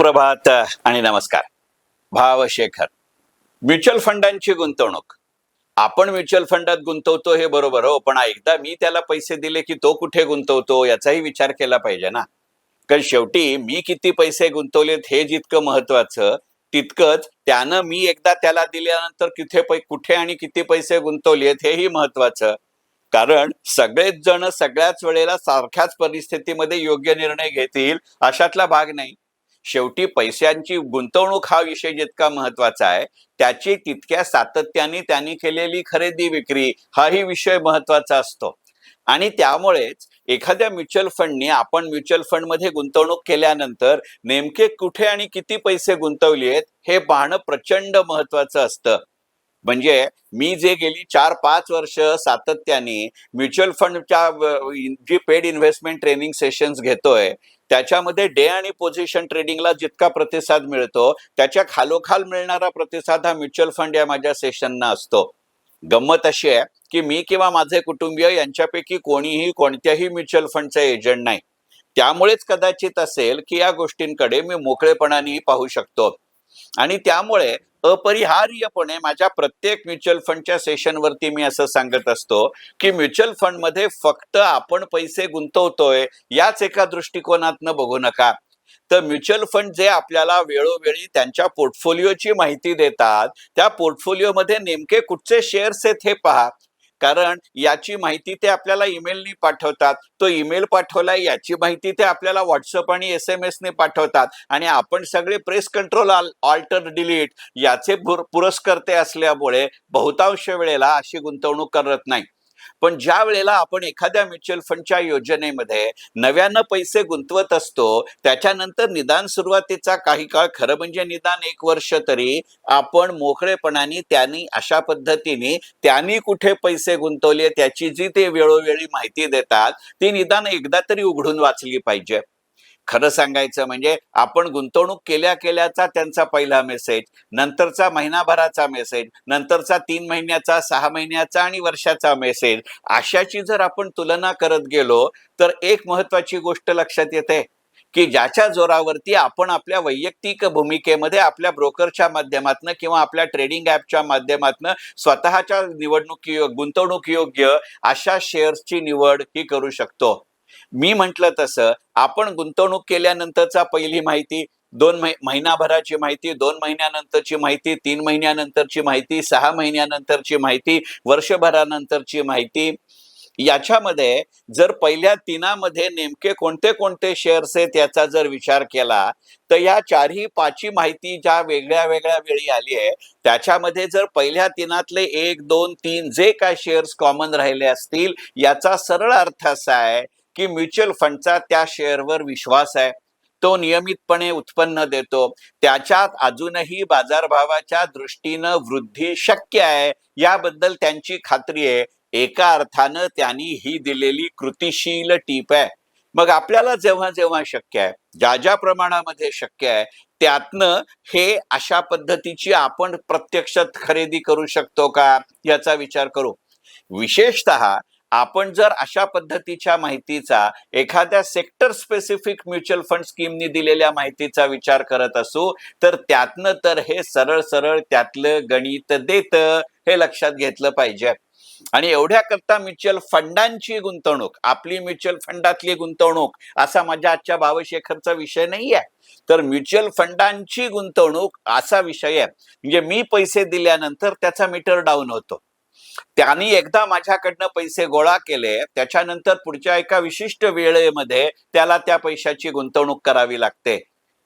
सुप्रभात आणि नमस्कार. भाव शेखर म्युच्युअल फंडांची गुंतवणूक. आपण म्युच्युअल फंडात गुंतवतो हे बरोबर हो पण एकदा मी त्याला पैसे दिले की तो कुठे गुंतवतो याचाही विचार केला पाहिजे ना. कारण शेवटी मी किती पैसे गुंतवलेत हे जितकं महत्वाचं तितकंच त्यानं मी एकदा त्याला दिल्यानंतर किथे पै कुठे आणि किती पैसे गुंतवलेत हेही महत्वाचं कारण सगळेच जण सगळ्याच वेळेला सारख्याच परिस्थितीमध्ये योग्य निर्णय घेतील अशातला भाग नाही. शेवटी पैशांची गुंतवणूक हा विषय जितका महत्त्वाचा आहे त्याची तितक्या सातत्याने त्यांनी केलेली खरेदी विक्री हाही विषय महत्त्वाचा असतो. आणि त्यामुळेच एखाद्या म्युच्युअल फंडने आपण म्युच्युअल फंडमध्ये गुंतवणूक केल्यानंतर नेमके कुठे आणि किती पैसे गुंतवलेत हे पाहणं प्रचंड महत्वाचं असतं. म्हणजे मी जे गेली चार पाच वर्ष सातत्याने म्युच्युअल फंडच्या जी पेड इन्व्हेस्टमेंट ट्रेनिंग सेशन्स घेतोय त्याच्यामध्ये डे आणि पोझिशन ट्रेडिंगला जितका प्रतिसाद मिळतो त्याच्या खालोखाल मिळणारा प्रतिसाद हा म्युच्युअल फंड या माझ्या सेशनना असतो. गंमत अशी आहे की मी किंवा माझे कुटुंबीय यांच्यापैकी कोणीही कोणत्याही म्युच्युअल फंडचा एजंट नाही. त्यामुळेच कदाचित असेल की या गोष्टींकडे मी मोकळेपणाने पाहू शकतो. आणि त्यामुळे अपरिहार्यपणे माझ्या प्रत्येक म्युच्युअल फंडच्या सेशनवरती मी असं सांगत असतो की म्युच्युअल फंडमध्ये फक्त आपण पैसे गुंतवतोय याच एका दृष्टिकोनातनं बघू नका. तर म्युच्युअल फंड जे आपल्याला वेळोवेळी त्यांच्या पोर्टफोलिओची माहिती देतात त्या पोर्टफोलिओमध्ये नेमके कुठचे शेअर्स आहेत हे पहा. कारण याची माहिती ते आपल्याला ईमेलनी पाठवतात. तो ईमेल पाठवलाय याची माहिती ते आपल्याला व्हॉट्सअप आणि एस एम ने पाठवतात. आणि आपण सगळे प्रेस कंट्रोल ऑल्टर डिलीट याचे पुरस्कर्ते असल्यामुळे बहुतांश वेळेला अशी गुंतवणूक करत नाही. पण ज्या वेळेला आपण एखाद्या म्युच्युअल फंडच्या योजनेमध्ये नव्यानं पैसे गुंतवत असतो त्याच्यानंतर निदान सुरुवातीचा काही काळ खरं म्हणजे निदान एक वर्ष तरी आपण मोकळेपणाने त्यांनी अशा पद्धतीने त्यांनी कुठे पैसे गुंतवले त्याची जी ते वेळोवेळी माहिती देतात ती निदान एकदा तरी उघडून वाचली पाहिजे. खरं सांगायचं म्हणजे आपण गुंतवणूक केल्या केल्याचा त्यांचा पहिला मेसेज नंतरचा महिनाभराचा मेसेज नंतरचा तीन महिन्याचा सहा महिन्याचा आणि वर्षाचा मेसेज अशाची जर आपण तुलना करत गेलो तर एक महत्वाची गोष्ट लक्षात येते की ज्याच्या जोरावरती आपण आपल्या वैयक्तिक भूमिकेमध्ये आपल्या ब्रोकरच्या माध्यमातून किंवा आपल्या ट्रेडिंग ऍपच्या माध्यमातून स्वतःच्या निवडणुकी गुंतवणूक योग्य अशा शेअर्सची निवड ही करू शकतो. मी म्हटलं तसं आपण गुंतवणूक केल्यानंतरचा पहिली माहिती दोन महि महिनाभराची माहिती दोन महिन्यानंतरची माहिती तीन महिन्यानंतरची माहिती सहा महिन्यानंतरची माहिती वर्षभरानंतरची माहिती. याच्यामध्ये जर पहिल्या तिनामध्ये नेमके कोणते कोणते शेअर्स आहेत याचा जर विचार केला तर या चारही पाचही माहिती ज्या वेगळ्या वेगळ्या वेळी आली आहे त्याच्यामध्ये जर पहिल्या तिनातले एक दोन तीन जे काय शेअर्स कॉमन राहिले असतील याचा सरळ अर्थ असा आहे की म्युच्युअल फंडचा त्या शेअरवर विश्वास आहे. तो नियमितपणे उत्पन्न देतो. त्याच्यात अजूनही बाजारभावाच्या दृष्टीनं वृद्धी शक्य आहे याबद्दल त्यांची खात्री आहे. एका अर्थानं त्यांनी ही दिलेली कृतिशील टीप आहे. मग आपल्याला जेव्हा जेव्हा शक्य आहे ज्या ज्या प्रमाणामध्ये शक्य आहे त्यातनं हे अशा पद्धतीची आपण प्रत्यक्षात खरेदी करू शकतो का? याचा विचार करू. विशेषतः आपण जर अशा पद्धतीच्या माहितीचा एखाद्या सेक्टर स्पेसिफिक म्युच्युअल फंड स्कीमनी दिलेल्या माहितीचा विचार करत असू तर त्यातनं तर हे सरळ सरळ त्यातलं गणित देत हे लक्षात घेतलं पाहिजे. आणि एवढ्या करता म्युच्युअल फंडांची गुंतवणूक आपली म्युच्युअल फंडातली गुंतवणूक असा माझ्या आजच्या भावशेखरचा विषय नाही आहे तर म्युच्युअल फंडांची गुंतवणूक असा विषय आहे. म्हणजे मी पैसे दिल्यानंतर त्याचा मीटर डाऊन होतो. त्यांनी एकदा माझ्याकडनं पैसे गोळा केले त्याच्यानंतर पुढच्या एका विशिष्ट वेळेमध्ये त्याला त्या पैशाची गुंतवणूक करावी लागते.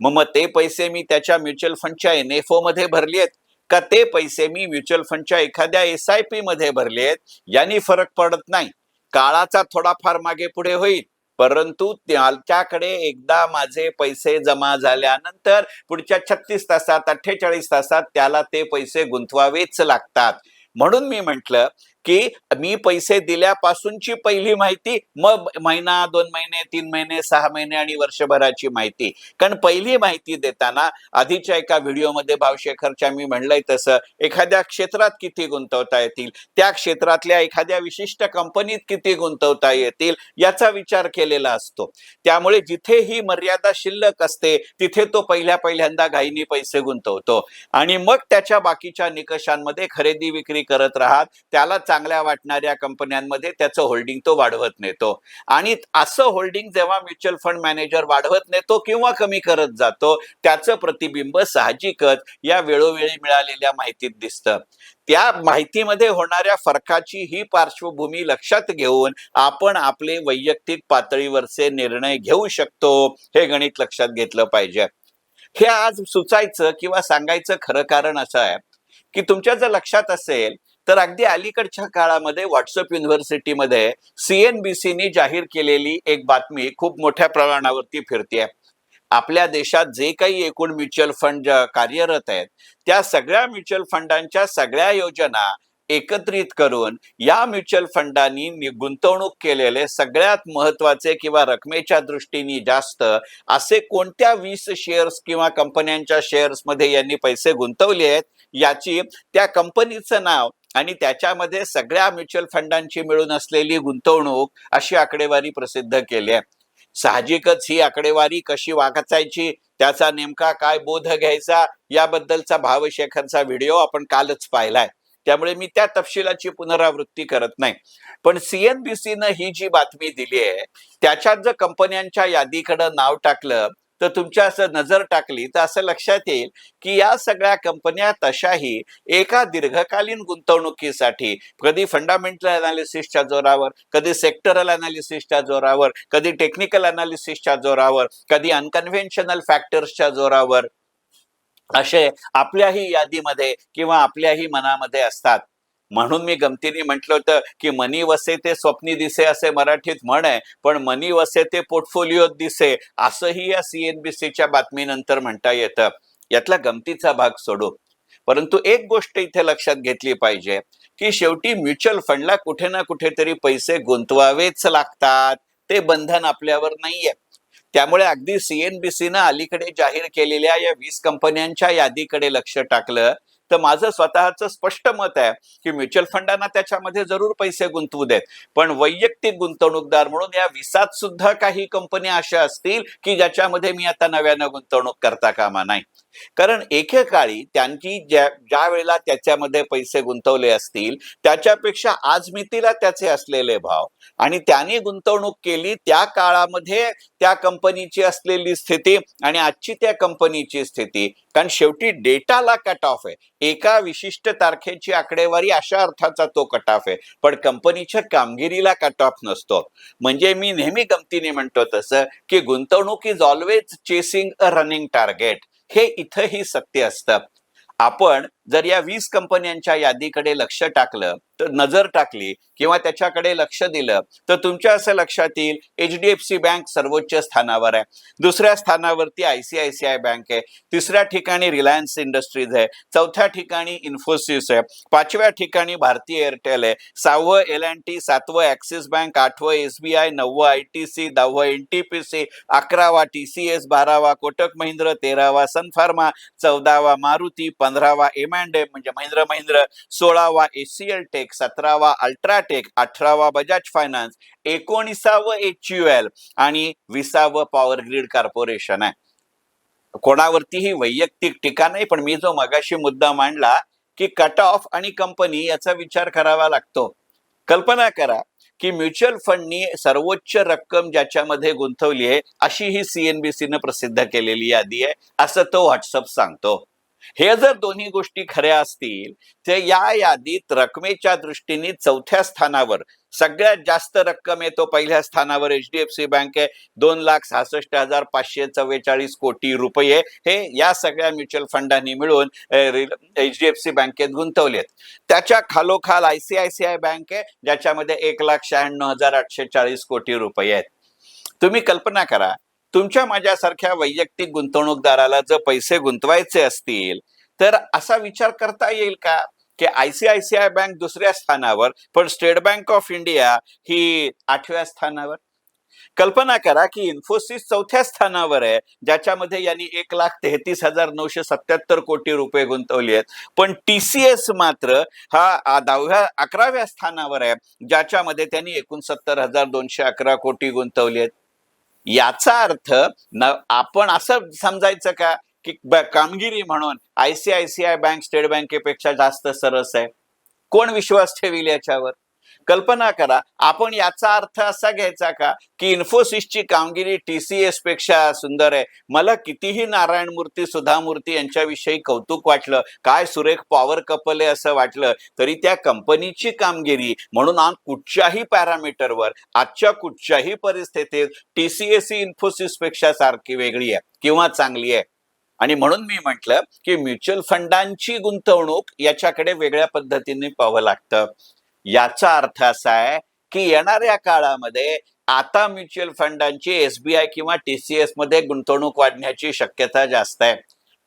मग मग ते पैसे मी त्याच्या म्युच्युअल फंडच्या एन एफमध्ये भरलेत का ते पैसे मी म्युच्युअल फंडच्या एखाद्या एस आय पी मध्ये भरलेत यांनी फरक पडत नाही. काळाचा थोडाफार मागे पुढे होईल. परंतु त्याच्याकडे एकदा माझे पैसे जमा झाल्यानंतर पुढच्या छत्तीस तासात अठ्ठेचाळीस तासात त्याला ते पैसे गुंतवावेच लागतात. म्हणून मी म्हटलं की मी पैसे दिल्यापासूनची पहिली माहिती मग महिना दोन महिने तीन महिने सहा महिने आणि वर्षभराची माहिती. कारण पहिली माहिती देताना आधीच्या एका व्हिडिओमध्ये भावशेखरच्या मी म्हणलंय तसं एखाद्या क्षेत्रात किती गुंतवता येतील? त्या क्षेत्रातल्या एखाद्या विशिष्ट कंपनीत किती गुंतवता येतील? याचा विचार केलेला असतो. त्यामुळे जिथे ही मर्यादा शिल्लक असते तिथे तो पहिल्या पहिल्यांदा घाईनी पैसे गुंतवतो. आणि मग त्याच्या बाकीच्या निकषांमध्ये खरेदी विक्री करत राहत त्याला चांगल्या वाटणाऱ्या कंपन्यांमध्ये त्याचं होल्डिंग तो वाढवत नेतो. आणि असं होल्डिंग जेव्हा म्युच्युअल फंड मॅनेजर वाढवत नेतो किंवा कमी करत जातो त्याचं प्रतिबिंब साहजिकच या वेळोवेळी मिळालेल्या माहितीत दिसतं. त्या माहितीमध्ये होणाऱ्या फरकाची ही पार्श्वभूमी लक्षात घेऊन आपण आपले वैयक्तिक पातळीवरचे निर्णय घेऊ शकतो हे गणित लक्षात घेतलं पाहिजे. हे आज सुचायचं किंवा सांगायचं खरं कारण असं आहे की तुमच्या जर लक्षात असेल तर अगदी अलीकडच्या काळामध्ये व्हॉट्सअप युनिव्हर्सिटीमध्ये सीएनबीसीने जाहीर केलेली एक बातमी खूप मोठ्या प्रमाणावरती फिरते आपल्या देशात जे काही एकूण म्युच्युअल फंड ज्या कार्यरत आहेत त्या सगळ्या म्युच्युअल फंडांच्या सगळ्या योजना एकत्रित करून या म्युच्युअल फंडांनी गुंतवणूक केलेले सगळ्यात महत्त्वाचे किंवा रकमेच्या दृष्टीने जास्त असे कोणत्या वीस शेअर्स किंवा कंपन्यांच्या शेअर्समध्ये यांनी पैसे गुंतवले आहेत याची त्या कंपनीचं नाव आणि त्याच्यामध्ये सगळ्या म्युच्युअल फंडांची मिळून असलेली गुंतवणूक अशी आकडेवारी प्रसिद्ध केली आहे. साहजिकच ही आकडेवारी कशी वाचायची त्याचा नेमका काय बोध घ्यायचा याबद्दलचा भावशेखरचा व्हिडिओ आपण कालच पाहिलाय. त्यामुळे मी त्या तपशिलाची पुनरावृत्ती करत नाही. पण सीएनबीसीनं ही जी बातमी दिली आहे त्याच्यात जर कंपन्यांच्या यादीकडे नाव टाकलं तर तुमच्या असं नजर टाकली तर असं लक्षात येईल की या सगळ्या कंपन्या तशाही एका दीर्घकालीन गुंतवणुकीसाठी कधी फंडामेंटल अनालिसिसच्या जोरावर कधी सेक्टरल अनालिसिसच्या जोरावर कधी टेक्निकल अनालिसिसच्या जोरावर कधी अनकन्व्हेन्शनल फॅक्टर्सच्या जोरावर असे आपल्याही यादीमध्ये किंवा आपल्याही मनामध्ये असतात. म्हणून मी गमतीने म्हटलं होतं की मनी वसे ते स्वप्नी दिसे असे मराठीत म्हण आहे पण मनी वसे ते पोर्टफोलिओत दिसे असंही या सीएनबीसीच्या बातमीनंतर म्हणता येतं. यातला गमतीचा भाग सोडू. परंतु एक गोष्ट इथे लक्षात घेतली पाहिजे की शेवटी म्युच्युअल फंडला कुठे ना कुठेतरी पैसे गुंतवावेच लागतात ते बंधन आपल्यावर नाहीये. त्यामुळे अगदी सीएनबीसीनं अलीकडे जाहीर केलेल्या या वीस कंपन्यांच्या यादीकडे लक्ष टाकलं तर माझं स्वतःचं स्पष्ट मत आहे की म्युच्युअल फंडांना त्याच्यामध्ये जरूर पैसे गुंतवू देत. पण वैयक्तिक गुंतवणूकदार म्हणून या विसात सुद्धा काही कंपन्या अशा असतील की ज्याच्यामध्ये मी आता नव्यानं गुंतवणूक करता कामा नाही. कारण एकेकाळी त्यांची ज्या ज्या वेळेला त्याच्यामध्ये पैसे गुंतवले असतील त्याच्यापेक्षा आज मितीला त्याचे असलेले भाव. आणि त्यांनी गुंतवणूक केली त्या काळामध्ये त्या कंपनीची असलेली स्थिती आणि आजची त्या कंपनीची स्थिती. कारण शेवटी डेटाला कट ऑफ आहे. एका विशिष्ट तारखेची आकडेवारी अशा अर्थाचा तो कट ऑफ आहे. पण कंपनीच्या कामगिरीला कट ऑफ नसतो. म्हणजे मी नेहमी गमतीने म्हणतो तसं की गुंतवणूक is always chasing a running target हे इथंही सत्य असतं. आपण जर या वीस कंपन्यांच्या यादीकडे लक्ष टाकलं नजर टाकली किंवा त्याच्याकडे लक्ष दिलं तर तुमच्या असं लक्षात येईल H D F C bank सर्वोच्च स्थानावर आहे. दुसऱ्या स्थानावरती I C I C I bank आहे. तिसऱ्या ठिकाणी रिलायन्स इंडस्ट्रीज आहे. चौथ्या ठिकाणी इन्फोसिस आहे. पाचव्या ठिकाणी भारतीय एअरटेल आहे. सहावं एल अँड टी सातवं ॲक्सिस बँक आठवं एस बी आय नववं आय टी सी दहावं एन टी पी सी अकरावा टी सी एस बारावा कोटक महिंद्र तेरावा सन फार्मा चौदावा मारुती पंधरावा एम अँड एम म्हणजे महिंद्र महिंद्र सोळावा एसीएल टेक सतरावा अल्ट्राटेक अठरावा बजाज फायनान्स एकोणीसावं एच यू एल आणि विसावं पॉवर ग्रीड कॉर्पोरेशन आहे. कोणावरतीही वैयक्तिक टीका नाही पण मी जो मगाशी मुद्दा मांडला की कट ऑफ आणि कंपनी याचा विचार करावा लागतो. कल्पना करा की म्युच्युअल फंडनी सर्वोच्च रक्कम ज्याच्यामध्ये गुंतवली आहे अशी ही सीएनबीसीनं प्रसिद्ध केलेली यादी आहे असं तो व्हॉट्सअप सांगतो. हे जर दोन्ही गोष्टी खऱ्या असतील तर या यादीत रकमेच्या दृष्टीने चौथ्या स्थानावर सगळ्यात जास्त रक्कम आहे तो पहिल्या स्थानावर H D F C bank आहे. दोन लाख सहासष्ट हजार पाचशे चव्वेचाळीस कोटी रुपये हे या सगळ्या म्युच्युअल फंडांनी मिळून एच डी एफ सी बँकेत गुंतवलेत. त्याच्या खालोखाल I C I C I bank आहे ज्याच्यामध्ये एक लाख शहाण्णव हजार आठशे चाळीस कोटी रुपये आहेत. तुम्ही कल्पना करा तुमच्या माझ्यासारख्या वैयक्तिक गुंतवणूकदाराला जर पैसे गुंतवायचे असतील तर असा विचार करता येईल का? की आयसीआयसीआय बँक दुसऱ्या स्थानावर पण स्टेट बँक ऑफ इंडिया ही आठव्या स्थानावर? कल्पना करा की इन्फोसिस चौथ्या स्थानावर आहे ज्याच्यामध्ये यांनी एक लाख तेहतीस हजार नऊशे सत्याहत्तर कोटी रुपये गुंतवले आहेत. पण टीसीएस मात्र हा दहाव्या अकराव्या स्थानावर आहे ज्याच्यामध्ये त्यांनी एकोणसत्तर हजार दोनशे अकरा कोटी गुंतवले आहेत. याचा अर्थ न आपण असं समजायचं का की कामगिरी म्हणून आयसीआयसीआय बँक स्टेट बँकेपेक्षा जास्त सरस आहे. कोण विश्वास ठेवील याच्यावर? कल्पना करा आपण याचा अर्थ असा घ्यायचा का की इन्फोसिसची कामगिरी टीसीएसपेक्षा सुंदर आहे. मला कितीही नारायण मूर्ती सुधा मूर्ती यांच्याविषयी कौतुक वाटलं काय सुरेख पॉवर कपल आहे असं वाटलं तरी त्या कंपनीची कामगिरी म्हणून कुठच्याही पॅरामीटरवर आजच्या कुठच्याही परिस्थितीत टीसीएस ही इन्फोसिसपेक्षा सारखी वेगळी आहे किंवा चांगली आहे. आणि म्हणून मी म्हटलं की म्युच्युअल फंडांची गुंतवणूक याच्याकडे वेगळ्या पद्धतीने पाहावं लागतं. याचा अर्थ असा आहे की येणाऱ्या काळामध्ये आता म्युच्युअल फंडांची एसबीआय किंवा टीसीएसमध्ये गुंतवणूक वाढण्याची शक्यता जास्त आहे.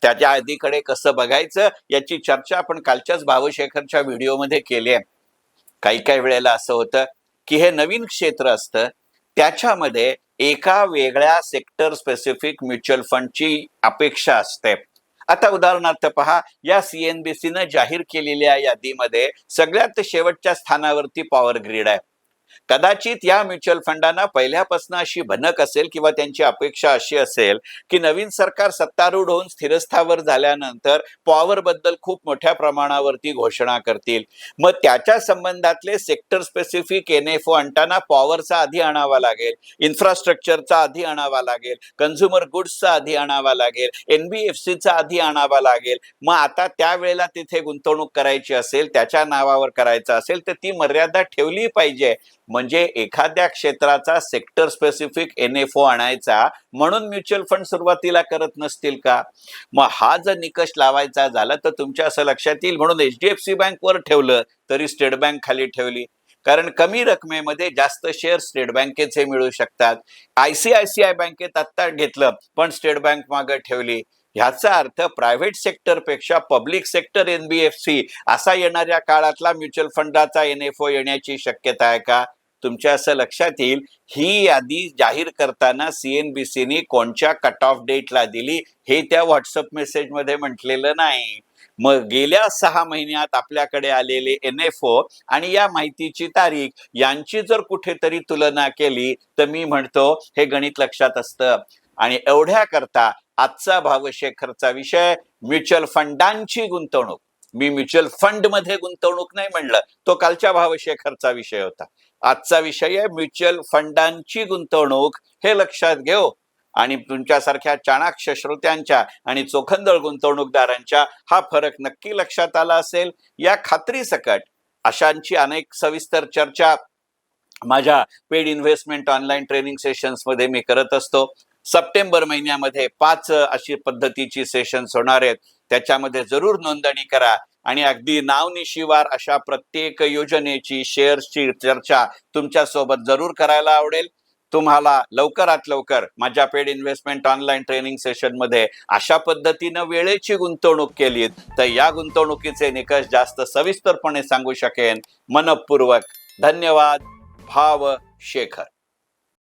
त्याच्या आधीकडे कसं बघायचं याची चर्चा आपण कालच्याच भावशेखरच्या व्हिडिओमध्ये केली आहे. काही काही वेळेला असं होतं की हे नवीन क्षेत्र असतं त्याच्यामध्ये एका वेगळ्या सेक्टर स्पेसिफिक म्युच्युअल फंडची अपेक्षा असते. आता उदाहरणार्थ पहा या सीएनबीसीनं जाहीर केलेल्या यादीमध्ये सगळ्यात शेवटच्या स्थानावरती पॉवर ग्रीड आहे. कदाचित या म्युच्युअल फंडांना पहिल्यापासून अशी भनक असेल किंवा त्यांची अपेक्षा अशी असेल की नवीन सरकार सत्तारूढ होऊन स्थिरस्थावर झाल्यानंतर पॉवर बद्दल खूप मोठ्या प्रमाणावरती घोषणा करतील. मग त्याच्या संबंधातले sector specific N F O आणताना पॉवरचा आधी आणावा लागेल इन्फ्रास्ट्रक्चरचा आधी आणावा लागेल कन्झ्युमर गुड्सचा आधी आणावा लागेल एनबीएफसीचा आधी आणावा लागेल. मग आता त्यावेळेला तिथे गुंतवणूक करायची असेल त्याच्या नावावर करायचं असेल तर ती मर्यादा ठेवली पाहिजे. म्हणजे एखाद्या क्षेत्राचा sector specific N F O आणायचा म्हणून म्युच्युअल फंड सुरुवातीला करत नसतील का? मग हा जर निकष लावायचा झाला तर तुमच्या असं लक्षात येईल. म्हणून H D F C bank वर ठेवलं तरी स्टेट बँक खाली ठेवली. कारण कमी रकमेमध्ये जास्त शेअर स्टेट बँकेचे मिळू शकतात. आयसीआयसीआय बँकेत आत्ता घेतलं पण स्टेट बँक मागे ठेवली. ह्याचा अर्थ प्रायव्हेट सेक्टरपेक्षा पब्लिक सेक्टर एनबीएफसी असा येणाऱ्या काळातला म्युच्युअल फंडाचा एन एफ ओ येण्याची शक्यता आहे का? तुमच्या असं लक्षात येईल. ही यादी जाहीर करताना सीएनबीसीनी कोणत्या कट ऑफ डेटला दिली हे त्या व्हॉट्सअप मेसेजमध्ये म्हटलेलं नाही. मग गेल्या सहा महिन्यात आपल्याकडे आलेले एन एफ ओ आणि या माहितीची तारीख यांची जर कुठेतरी तुलना केली तर मी म्हणतो हे गणित लक्षात असतं. आणि एवढ्या करता आजचा भावशेखरचा विषय म्युच्युअल फंडांची गुंतवणूक. मी म्युच्युअल फंडमध्ये गुंतवणूक नाही म्हणलं तो कालच्या भावशेखरचा विषय होता. आजचा विषय आहे म्युच्युअल फंडांची गुंतवणूक हे लक्षात घेऊ. आणि तुमच्यासारख्या चाणाक्ष श्रोत्यांच्या आणि चोखंदळ गुंतवणूकदारांच्या हा फरक नक्की लक्षात आला असेल. या खात्री सकट अशांची अनेक सविस्तर चर्चा माझ्या पेड इन्व्हेस्टमेंट ऑनलाईन ट्रेनिंग सेशन्समध्ये मी करत असतो. सप्टेंबर महिन्यामध्ये पाच अशी पद्धतीची सेशन्स होणार आहेत. त्याच्यामध्ये जरूर नोंदणी करा. आणि अगदी नावनिशिवार अशा प्रत्येक योजनेची शेअर्सची चर्चा तुमच्यासोबत जरूर करायला आवडेल. तुम्हाला लवकरात लवकर माझ्या पेड इन्व्हेस्टमेंट ऑनलाईन ट्रेनिंग सेशनमध्ये अशा पद्धतीनं वेळेची गुंतवणूक केली तर या गुंतवणुकीचे निकष जास्त सविस्तरपणे सांगू शकेन. मनपूर्वक धन्यवाद. भाव शेखर.